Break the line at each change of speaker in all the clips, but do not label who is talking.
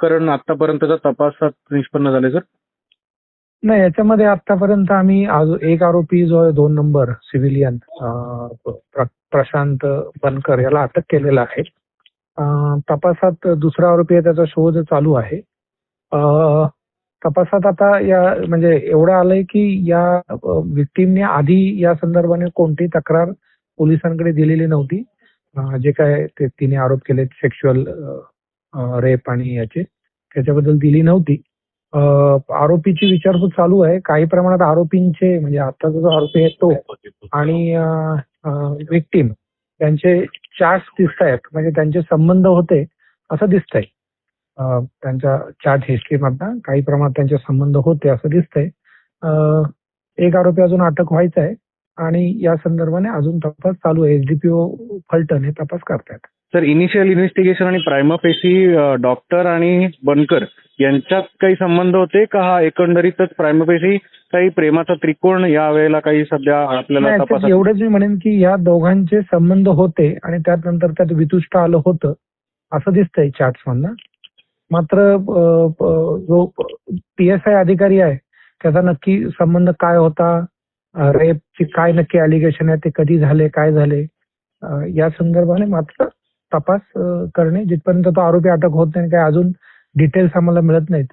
प्रकरण आतापर्यंतच्या तपासात निष्पन्न झाले सर?
नाही याच्यामध्ये आतापर्यंत आम्ही आज एक आरोपी जो आहे दोन नंबर सिव्हिलियन प्रशांत बनकर याला अटक केलेला आहे. तपासात दुसरा आरोपी आहे त्याचा शोध चालू आहे. तपासात आता या म्हणजे एवढं आलंय की या विक्टीमने आधी या संदर्भाने कोणती तक्रार पोलिसांकडे दिलेली नव्हती. जे काय ते तिने आरोप केले सेक्शुअल रेप आणि याचे. त्याच्याबद्दल दिली नव्हती. आरोपीची विचारपूस चालू आहे. काही प्रमाणात आरोपींचे म्हणजे आताचा जो आरोपी आहे तो आणि विक्टीम त्यांचे चार्ट दिसत आहेत म्हणजे त्यांचे संबंध होते असं दिसतंय. त्यांच्या चार्ट हिस्ट्रीमधनं काही प्रमाणात त्यांचे संबंध होते असं दिसतंय. एक आरोपी अजून अटक व्हायचा आहे आणि या संदर्भाने अजून तपास चालू आहे. एसडीपीओ फलटण हे तपास करतायत.
सर इनिशियल इन्व्हेस्टिगेशन आणि प्रायमाफेसी डॉक्टर आणि बनकर यांच्यात काही संबंध होते का? हा एकंदरीतच प्रायमाफेसी काही प्रेमाचा त्रिकोण या वेळेला काही सध्या आपल्याला
नाही,
तपासात
एवढंच मी म्हणेन की या दोघांचे संबंध होते आणि त्यानंतर त्यात वितुष्ट आलं होतं असं दिसतंय चार्ट्स मधनं. मात्र अं, प- जो पी एस आय अधिकारी आहे त्याचा नक्की संबंध काय होता? रेपची काय नक्की अलिगेशन आहे? ते कधी झाले? काय झाले? अं, या संदर्भाने मात्र तपास करणे. जिथपर्यंत तो आरोपी अटक होत नाही काय अजून डिटेल्स आम्हाला मिळत नाहीत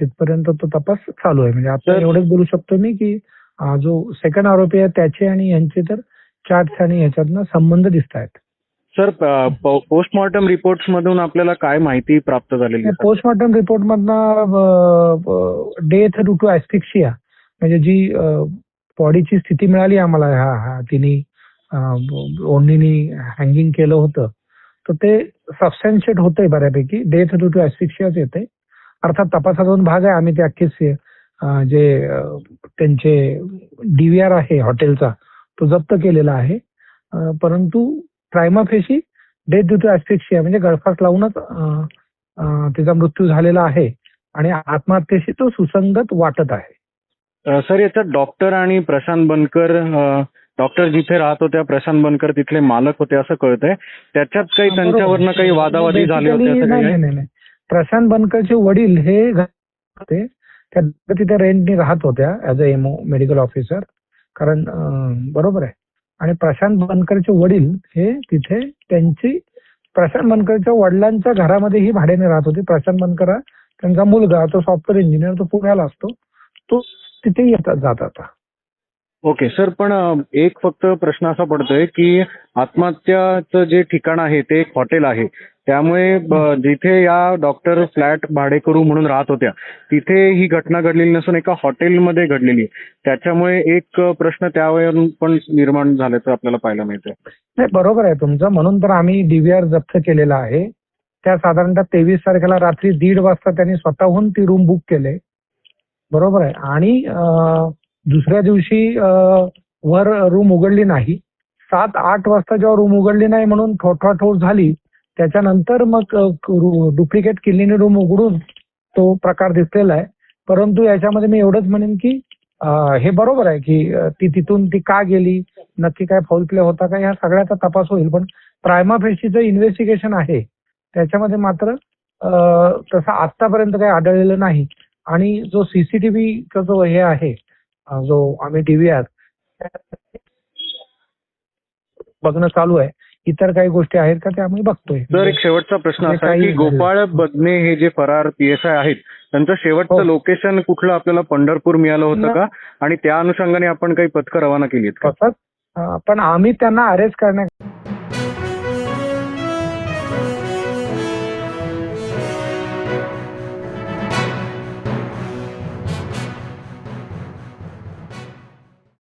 तिथपर्यंत तो तपास चालू आहे. म्हणजे आता
तर-
एवढंच बोलू शकतो मी की जो सेकंड आरोपी आहे त्याचे आणि यांचे तर चार्ट्स आणि ह्याच्यातनं संबंध दिसत आहेत.
सर पोस्टमॉर्टम रिपोर्ट्स मधून आपल्याला काय माहिती प्राप्त झालेली?
पोस्टमॉर्टम रिपोर्ट मधनं डेथ ड्यू टू ऍस्फिक्सिया म्हणजे जी बॉडीची स्थिती मिळाली आम्हाला ह्या ह्या ओंडीनी हँगिंग केलं होतं. तर ते सबस्टॅन्शिएट होतंय बऱ्यापैकी. डेथ ड्यू टू ऍस्फिक्सियाच येते अर्थात तपासाचा दोन भाग आहे. आम्ही ते अख्खे जे त्यांचे डीव्हीआर आहे हॉटेलचा तो जप्त केलेला आहे. परंतु prima facie death due to asphyxia म्हणजे गळफास लावूनच तिचा मृत्यू झालेला आहे आणि आत्महत्येशी तो सुसंगत वाटत आहे.
सर याच्यात डॉक्टर आणि प्रशांत बनकर डॉक्टर जिथे राहत होत्या प्रशांत बनकर तिथले मालक होते असं कळतंय. त्याच्यात काही. त्यांच्यावरनं काही वादावादी झाले होते असं काही?
नाही
आहे?
नाही नाही. प्रशांत बनकरचे वडील हे घ- होते त्या तिथे रेंटनी राहत होत्या as a MO medical officer कारण अं, बरोबर आहे. आणि प्रशांत बनकरचे वडील हे तिथे त्यांची प्रशांत बनकरच्या वडिलांच्या घरामध्ये ही भाड्याने राहत होते. प्रशांत बनकर हा त्यांचा मुलगा तो सॉफ्टवेअर इंजिनियर तो पुण्याला असतो. तो तिथे येतात जात आता
ओके सर पण एक फक्त प्रश्न असा पडतोय की आत्महत्याचं जे ठिकाण आहे ते एक हॉटेल आहे. त्यामुळे ब- जिथे या डॉक्टर फ्लॅट भाडेकरू म्हणून राहत होत्या तिथे ही घटना घडलेली नसून एका हॉटेलमध्ये घडलेली आहे. त्याच्यामुळे एक प्रश्न त्यावरून पण निर्माण झाल्याचं आपल्याला पाहायला मिळतंय.
नाही बरोबर आहे तुमचं. म्हणून तर आम्ही डीव्हीआर जप्त केलेला आहे. त्या साधारणतः तेवीस तारखेला रात्री दीड वाजता त्यांनी स्वतःहून ती रूम बुक केले. बरोबर आहे. आणि दुसऱ्या दिवशी वर रूम उघडली नाही. सात आठ वाजता जेव्हा रूम उघडली नाही म्हणून ठोठाठोठ झाली त्याच्यानंतर मग डुप्लिकेट किल्लीने रूम उघडून तो प्रकार दिसलेला आहे. परंतु याच्यामध्ये मी एवढंच म्हणेन की हे बरोबर आहे की ती तिथून ती का गेली नक्की काय फाऊल प्ले होता का ह्या सगळ्याचा तपास होईल. पण प्रायमा फेशीचं इन्व्हेस्टिगेशन आहे त्याच्यामध्ये मात्र तसं आतापर्यंत काही आढळलेलं नाही. आणि जो सीसीटीव्हीचा जो हे आहे जो आम्ही डीव्हीआर बघणं चालू आहे. इतर काही गोष्टी आहेत का ते आम्ही बघतोय.
सर एक शेवटचा प्रश्न
जे
असा की गोपाळ बदने हे जे फरार पीएसआय आहेत त्यांचं शेवटचं
हो.
लोकेशन कुठलं आपल्याला पंढरपूर मिळालं होतं का? आणि त्या अनुषंगाने आपण काही पथकं रवाना केली आहेत
पण आम्ही त्यांना अरेस्ट करण्या